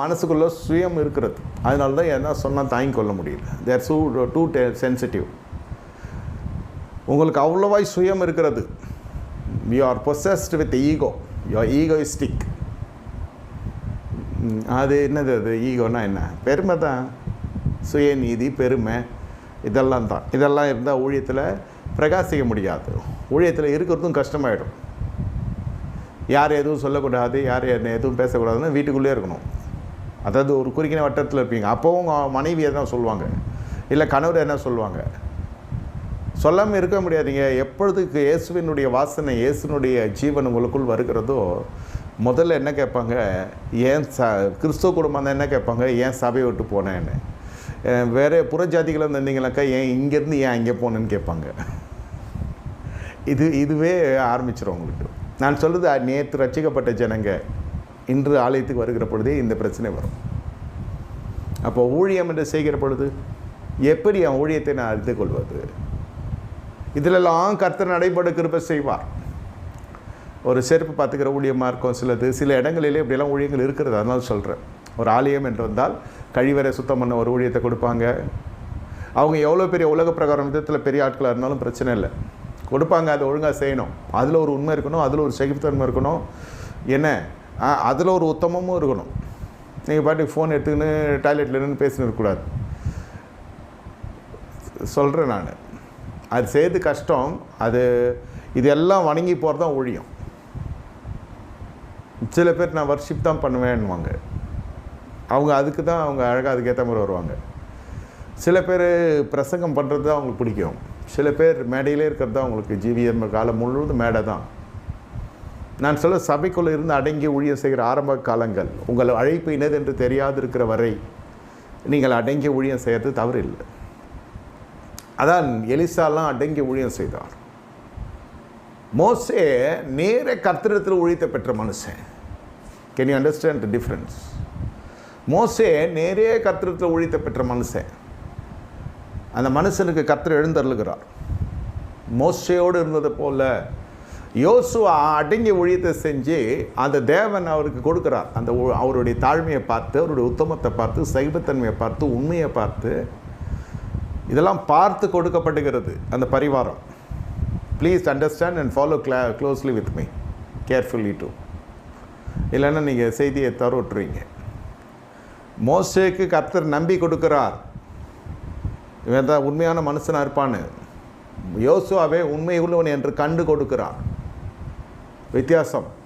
மனசுக்குள்ளே சுயம் இருக்கிறது. அதனால தான் என்ன சொன்னால் தாங்கிக் கொள்ள முடியல. தேர் சூ டூ சென்சிட்டிவ் உங்களுக்கு அவ்வளோவாய் சுயம் இருக்கிறது. You are possessed with ego you egoistic அது என்னது அது? ஈகோனா என்ன? பெருமை தான். சுயநீதி பெருமை இதெல்லாம் தான். இதெல்லாம் இருந்தால் ஊழியத்தில் பிரகாசிக்க முடியாது. ஊழியத்தில் இருக்கிறதும் கஷ்டமாயிடும். யார் எதுவும் சொல்லக்கூடாது யார் என்ன எதுவும் பேசக்கூடாதுன்னு வீட்டுக்குள்ளே இருக்கணும். அதாவது ஒரு குறுக்கின வட்டத்தில் இருப்பீங்க. அப்போவும் உங்கள் மனைவி எதனா சொல்லுவாங்க? இல்லை கணவர் என்ன சொல்லுவாங்க? சொல்லாமல் இருக்க முடியாதீங்க. எப்பொழுதுக்கு இயேசுவினுடைய வாசனை இயேசுனுடைய ஜீவன் உங்களுக்குள் வருகிறதோ முதல்ல என்ன கேட்பாங்க? ஏன் ச கிறிஸ்துவ குடும்பம் தான் என்ன கேட்பாங்க? ஏன் சபையை விட்டு போனேன்னு. வேறு புறஜாதிகளை புறஜாதிகள் இருந்தீங்களாக்கா ஏன் இங்கேருந்து ஏன் அங்கே போனேன்னு கேட்பாங்க. இது இதுவே ஆரம்பிச்சிடும் உங்களுக்கு. நான் சொல்கிறது நேற்று ரசிக்கப்பட்ட ஜனங்க. இன்று ஆலயத்துக்கு வருகிற பொழுதே இந்த பிரச்சனை வரும். அப்போ ஊழியம் என்று செய்கிற பொழுது எப்படி என் ஊழியத்தை நான் அறிந்து கொள்வது? இதிலெல்லாம் கர்த்தர் நடைபெற கிருபை செய்வார். ஒரு செருப்பு பார்த்துக்கிற ஊழியமாக இருக்கும் சிலது சில இடங்களிலே இப்படியெல்லாம் ஊழியங்கள் இருக்கிறது அதனால் சொல்கிறேன் ஒரு ஆலயம் என்று வந்தால் கழிவறை சுத்தம் பண்ண ஒரு ஊழியத்தை கொடுப்பாங்க. அவங்க எவ்வளோ பெரிய உலக பிரகாரம் விதத்தில் பெரிய ஆட்களாக இருந்தாலும் பிரச்சனை இல்லை. கொடுப்பாங்க அதை ஒழுங்காக செய்யணும். அதில் ஒரு உண்மை இருக்கணும் அதில் ஒரு சகிப்புத்தன்மை இருக்கணும். என்ன? அதில் ஒரு உத்தமமும் இருக்கணும். நீங்கள் பாட்டுக்கு ஃபோன் எடுத்துக்கின்னு டாய்லெட்டில் நின்று பேசின்னு இருக்கக்கூடாது. சொல்கிறேன் நான். அது செய்து கஷ்டம். அது இதெல்லாம் வணங்கி போகிறது தான் ஒழியும் சில பேர் நான் வர்ஷிப் தான் பண்ணுவேன்வாங்க அவங்க அதுக்கு தான் அவங்க அழகாக அதுக்கேற்ற மாதிரி வருவாங்க. சில பேர் பிரசங்கம் பண்ணுறது தான் அவங்களுக்கு பிடிக்கும். சில பேர் மேடையிலே இருக்கிறது தான் அவங்களுக்கு ஜீவியம் காலம் முழுவதும் மேடை தான். நான் சொல்ல சபைக்குள்ளே இருந்து அடங்கி ஊழியம் செய்கிற ஆரம்ப காலங்கள் உங்கள் அழைப்பு இனது என்று தெரியாது இருக்கிற வரை நீங்கள் அடங்கி ஊழியம் செய்கிறது தவறு இல்லை அதான் எலிசாலாம் அடங்கி ஊழியம் செய்தார். மோசே நேர கர்த்தரத்தில் ஊழியத்தை பெற்ற மனுஷன். கேன் யூ அண்டர்ஸ்டாண்ட் டிஃப்ரென்ஸ் மோசே நேரே கர்த்தரத்தில் ஊழியத்தை பெற்ற மனுஷன். அந்த மனுஷனுக்கு கர்த்தர் எழுந்தருளுகிறார். மோசையோடு இருந்தது போல் யோசுவா அடங்கி ஒழியத்தை செஞ்சு அந்த தேவன் அவருக்கு கொடுக்குறார். அந்த அவருடைய தாழ்மையை பார்த்து அவருடைய உத்தமத்தை பார்த்து சைபத்தன்மையை பார்த்து உண்மையை பார்த்து இதெல்லாம் பார்த்து கொடுக்கப்படுகிறது அந்த பரிவாரம். Please understand and follow க்ளா closely with me carefully too இல்லைன்னா நீங்கள் செய்தியை தர விட்டுருவீங்க மோஸ்டேக்கு கர்த்தர் நம்பி கொடுக்குறார். இவன் தான் உண்மையான மனுஷனாக இருப்பான்னு. யோசுவாவே உண்மை உள்ளவன் என்று கண்டு கொடுக்கிறார். വ്യത്യാസം.